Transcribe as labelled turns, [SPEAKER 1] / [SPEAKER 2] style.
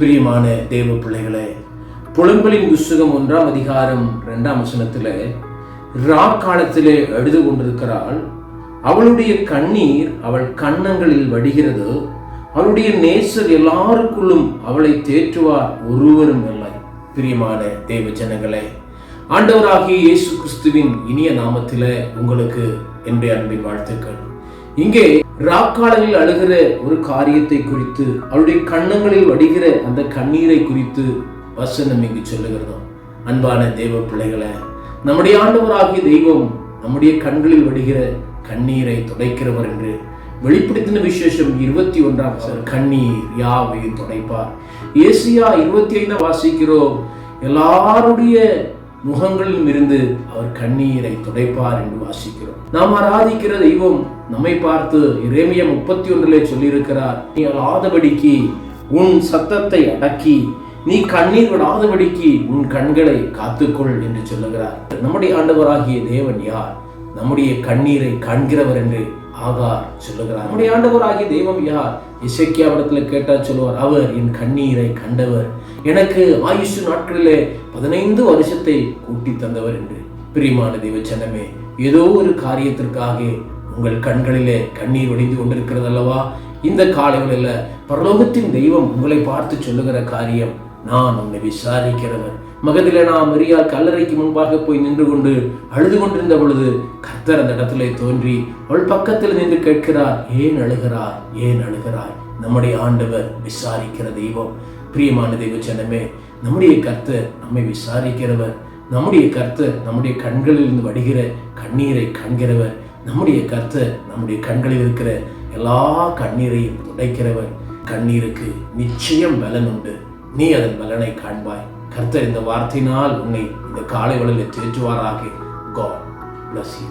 [SPEAKER 1] பிரியமான தேவ பிள்ளைகளே புலம்பலின் புஸ்தகம் ஒன்றாம் அதிகாரம் ரெண்டாம் வசனத்தில் ரா காலத்திலே எழுது கொண்டிருக்கிறாள். அவளுடைய கண்ணீர் அவள் கன்னங்களில் வடிகிறது. அவளுடைய நேசர் எல்லாருக்குள்ளும் அவளை தேற்றுவார் ஒருவரும் இல்லை. பிரியமான தேவ ஜனங்களே ஆண்டவராகிய இயேசு கிறிஸ்துவின் இனிய நாமத்திலே உங்களுக்கு என்னுடைய அன்பின் வாழ்த்துக்கள். இங்கே ராக்காலனில் அழுகிற ஒரு காரியத்தை குறித்து அவளுடைய கண்ணங்களில் வடிகிற அந்த கண்ணீரை குறித்து வசனம் இங்கு சொல்லுகிறதோ. அன்பான தேவ பிள்ளைகளை நம்முடைய ஆண்டவராகிய தெய்வம் நம்முடைய கண்களில் வடிகிற கண்ணீரை துடைக்கிறவர் என்று வெளிப்படுத்தின விசேஷம் இருபத்தி ஒன்றாம் கண்ணீர் யாவையும் துடைப்பார். ஏசியா இருபத்தி ஐந்தாம் வாசிக்கிறோம் எல்லாருடைய முகங்களிலும் இருந்து அவர் கண்ணீரை துடைப்பார் என்று வாசிக்கிறோம். நாம் ஆராதிக்கிற தெய்வம் நம்மை பார்த்து இறைமைய முப்பத்தி ஒன்றிலே சொல்லியிருக்கிறார் நீ அழாதபடிக்கு உன் சத்தத்தை அடக்கி நீ கண்ணீர் விடாதபடிக்கு உன் கண்களை காத்துக்கொள் என்று சொல்லுகிறார். நம்முடைய ஆண்டவராகிய தேவன் யார்? நம்முடைய கண்ணீரை காண்கிறவர் என்று ஆகார் சொல்லுகிறார். நம்முடைய ஆண்டவராகிய தெய்வம் யார்? இசைக்கியாவிடத்துல கேட்டால் சொல்லுவார் அவர் என் கண்ணீரை கண்டவர். எனக்கு ஆயுஷு நாட்களிலே பதினைந்து வருஷத்தை கூட்டி தந்தவர் என்று. பிரியமான தெய்வ சனமே ஏதோ ஒரு காரியத்திற்காக உங்கள் கண்களிலே கண்ணீர் ஒடிந்து கொண்டிருக்கிறது அல்லவா இந்த காலங்களில் பரலோகத்தின் தெய்வம் உங்களை பார்த்து சொல்லுகிற காரியம் நான் உன்னை விசாரிக்கிறவர். மகதிலேனா மரியா கல்லறைக்கு முன்பாக போய் நின்று கொண்டு அழுது கொண்டிருந்த பொழுது கர்த்தர் அந்த இடத்திலே தோன்றி அவள் பக்கத்தில் நின்று கேட்கிறார் ஏன் அழுகிறார் ஏன் அழுகிறாய்? நம்முடைய ஆண்டவர் விசாரிக்கிற தெய்வம். பிரியமான தெய்வ ஜனமே நம்முடைய கர்த்தர் நம்மை விசாரிக்கிறவர். நம்முடைய கர்த்தர் நம்முடைய கண்களில் இருந்து வடிகிற கண்ணீரை காண்கிறவர். நம்முடைய கர்த்தர் நம்முடைய கண்களில் இருக்கிற எல்லா கண்ணீரையும் துடைக்கிறவர். கண்ணீருக்கு நிச்சயம் பலன் உண்டு. நீ அதன் பலனை காண்பாய். கர்த்தர் இந்த வார்த்தையினால் உன்னை இந்த காலை வழியில் தேற்றுவாராக காட் பிளஸ் யூ